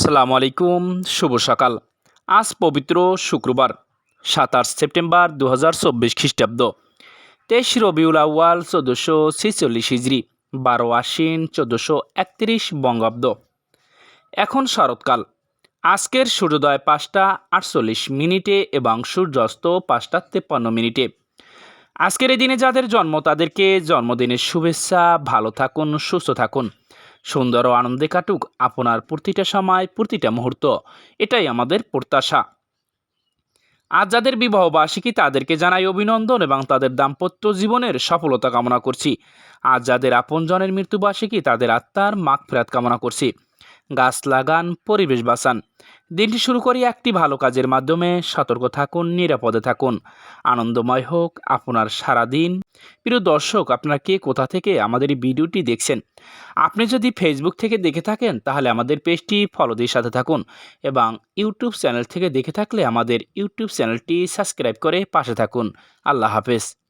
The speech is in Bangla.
সালামু আলাইকুম, শুভ সকাল। আজ পবিত্র শুক্রবার, সাতাশ সেপ্টেম্বর দু হাজার চব্বিশ খ্রিস্টাব্দ। তেইশ রবিউল আউয়াল চোদ্দোশো ছেচল্লিশ হিজড়ি বারো আশ্বিন চোদ্দোশো একত্রিশ বঙ্গাব্দ। এখন শরৎকাল। আজকের সূর্যোদয় পাঁচটা আটচল্লিশ মিনিটে এবং সূর্যাস্ত পাঁচটা তেপ্পান্ন মিনিটে। আজকের এই দিনে যাদের জন্ম, তাদেরকে জন্মদিনের শুভেচ্ছা। ভালো থাকুন, সুস্থ থাকুন। সুন্দর ও আনন্দে কাটুক আপনার প্রতিটা সময়, প্রতিটা মুহূর্ত। এটাই আমাদের প্রত্যাশা। আজ যাদের বিবাহ বার্ষিকী, তাদেরকে জানাই অভিনন্দন এবং তাদের দাম্পত্য জীবনের সফলতা কামনা করছি। আজ যাদের আপনজনের মৃত্যুবার্ষিকী তাদের আত্মার মাগ ফেরাত কামনা করছি। গাছ লাগান, পরিবেশ বাঁচান। দিনটি শুরু করি একটি ভালো কাজের মাধ্যমে। সতর্ক থাকুন, নিরাপদে থাকুন। আনন্দময় হোক, আপনার সারাদিন প্রিয় দর্শক, আপনারা কে, কোথা থেকে আমাদের এই ভিডিওটি দেখছেন? আপনি যদি ফেসবুক থেকে দেখে থাকেন, তাহলে আমাদের পেজটি ফলো দিয়ে সাথে থাকুন এবং ইউটিউব চ্যানেল থেকে দেখে থাকলে আমাদের ইউটিউব চ্যানেলটি সাবস্ক্রাইব করে পাশে থাকুন। আল্লাহ হাফেজ।